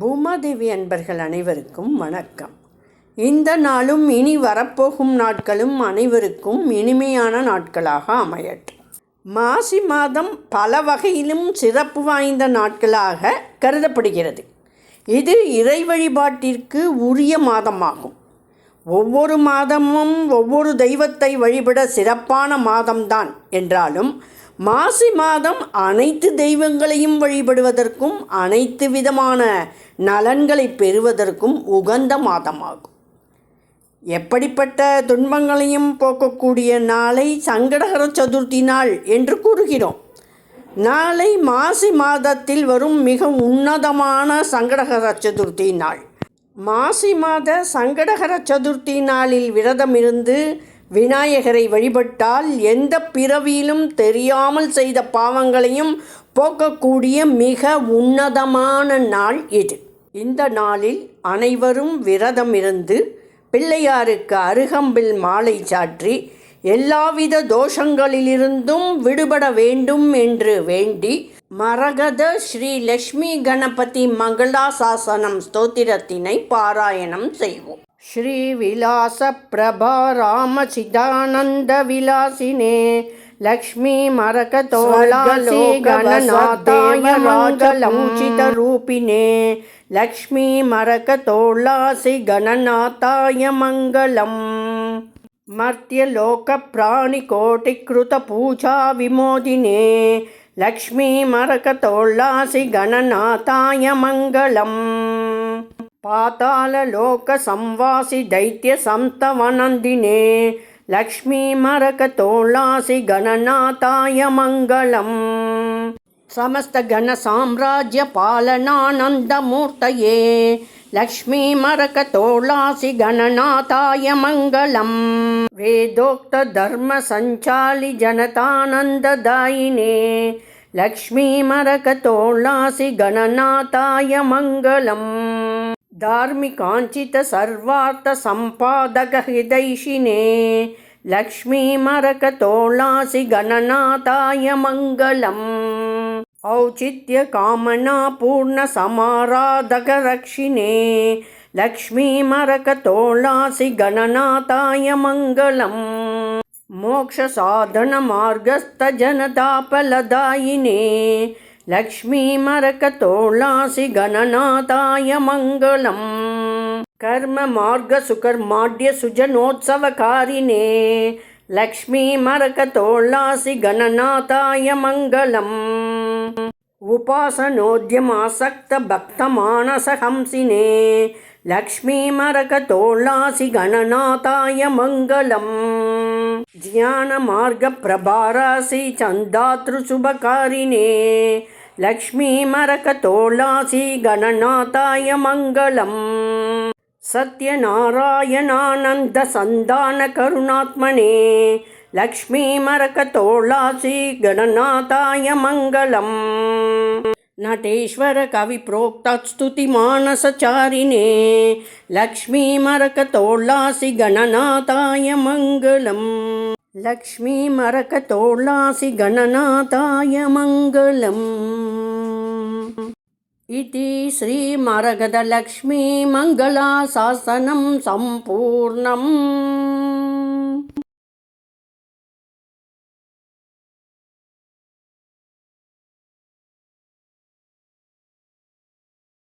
பூமாதேவி அன்பர்கள் அனைவருக்கும் வணக்கம். இந்த நாளும் இனி வரப்போகும் நாட்களும் அனைவருக்கும் இனிமையான நாட்களாக அமையட்டும் மாசி மாதம் பல வகையிலும் சிறப்பு வாய்ந்த நாட்களாக கருதப்படுகிறது. இது இறை வழிபாட்டிற்கு உரிய மாதமாகும். ஒவ்வொரு மாதமும் ஒவ்வொரு தெய்வத்தை வழிபட சிறப்பான மாதம்தான் என்றாலும் மாசி மாதம் அனைத்து தெய்வங்களையும் வழிபடுவதற்கும் அனைத்து விதமான நலன்களை பெறுவதற்கும் உகந்த மாதமாகும். எப்படிப்பட்ட துன்பங்களையும் போக்கக்கூடிய நாளை சங்கடகர சதுர்த்தி நாள் என்று கூறுகிறோம். நாளை மாசி மாதத்தில் வரும் மிக உன்னதமான சங்கடகர சதுர்த்தி நாள். மாசி மாத சங்கடகர சதுர்த்தி நாளில் விரதமிருந்து விநாயகரை வழிபட்டால் எந்த பிறவியிலும் தெரியாமல் செய்த பாவங்களையும் போக்கக்கூடிய மிக உன்னதமான நாள் இது. இந்த நாளில் அனைவரும் விரதம் இருந்து பிள்ளையாருக்கு அருகம்பில் மாலை சாற்றி எல்லாவித தோஷங்களிலிருந்தும் விடுபட வேண்டும் என்று வேண்டி மரகத ஸ்ரீ லக்ஷ்மி கணபதி மங்களாசாசனம் ஸ்தோத்திரத்தினை பாராயணம் செய்வோம். श्रीविलासप्रभारामचिदानन्दविलासिने लक्ष्मीमरकतोलासी गणनाथाय मङ्गलमुचितरूपिणे लक्ष्मीमरकतोलासि गणनाथाय मङ्गलम् मर्त्यलोकप्राणिकोटिकृतपूजाविमोदिने लक्ष्मीमरकतोल्लासि गणनाथाय मङ्गलम् पाताललोकसंवासि दैत्यसंस्तवनन्दिने लक्ष्मीमरकतोल्लासि गणनाथाय मङ्गलम् समस्तगणसाम्राज्यपालनानन्दमूर्तये लक्ष्मीमरकतोलासि गणनाथाय मङ्गलम् वेदोक्तधर्मसञ्चालि जनतानन्ददायिने लक्ष्मीमरकतोलासि गणनाथाय मङ्गलम् धार्मिकाञ्चित सर्वार्थसम्पादकहृदैषिणे लक्ष्मीमरकतोलासि गणनाथाय मङ्गलम् औचित्यकामनापूर्णसमाराधकरक्षिणे लक्ष्मीमरकतोलासि गणनाथाय मङ्गलम् मोक्षसाधनमार्गस्थजनतापलदायिने लक्ष्मीमरकतोलासि गणनाथाय मङ्गलम् कर्ममार्गसुकर्माढ्यसुजनोत्सवकारिणे लक्ष्मीमरकतोल्लासि गणनाथाय मङ्गलम् उपासनोद्यमासक्तभक्तमानसहंसिने लक्ष्मीमरकतोल्लासि गणनाथाय मङ्गलम्। ज्ञानमार्गप्रभारासि चन्दातृशुभकारिणे लक्ष्मीमरकतोल्लासि गणनाथाय मङ्गलम्। सत्यनारायणानन्दसन्धानकरुणात्मने लक्ष्मीमरकतोलासि गणनाथाय मङ्गलम् नटेश्वरकविप्रोक्तस्तुतिमानसचारिणे लक्ष्मीमरकतोल्लासि गणनाथाय मङ्गलम् लक्ष्मीमरकतोल्लासि गणनाथाय मङ्गलम् इति श्रीमरगदलक्ष्मीमङ्गलाशासनं सम्पूर्णम्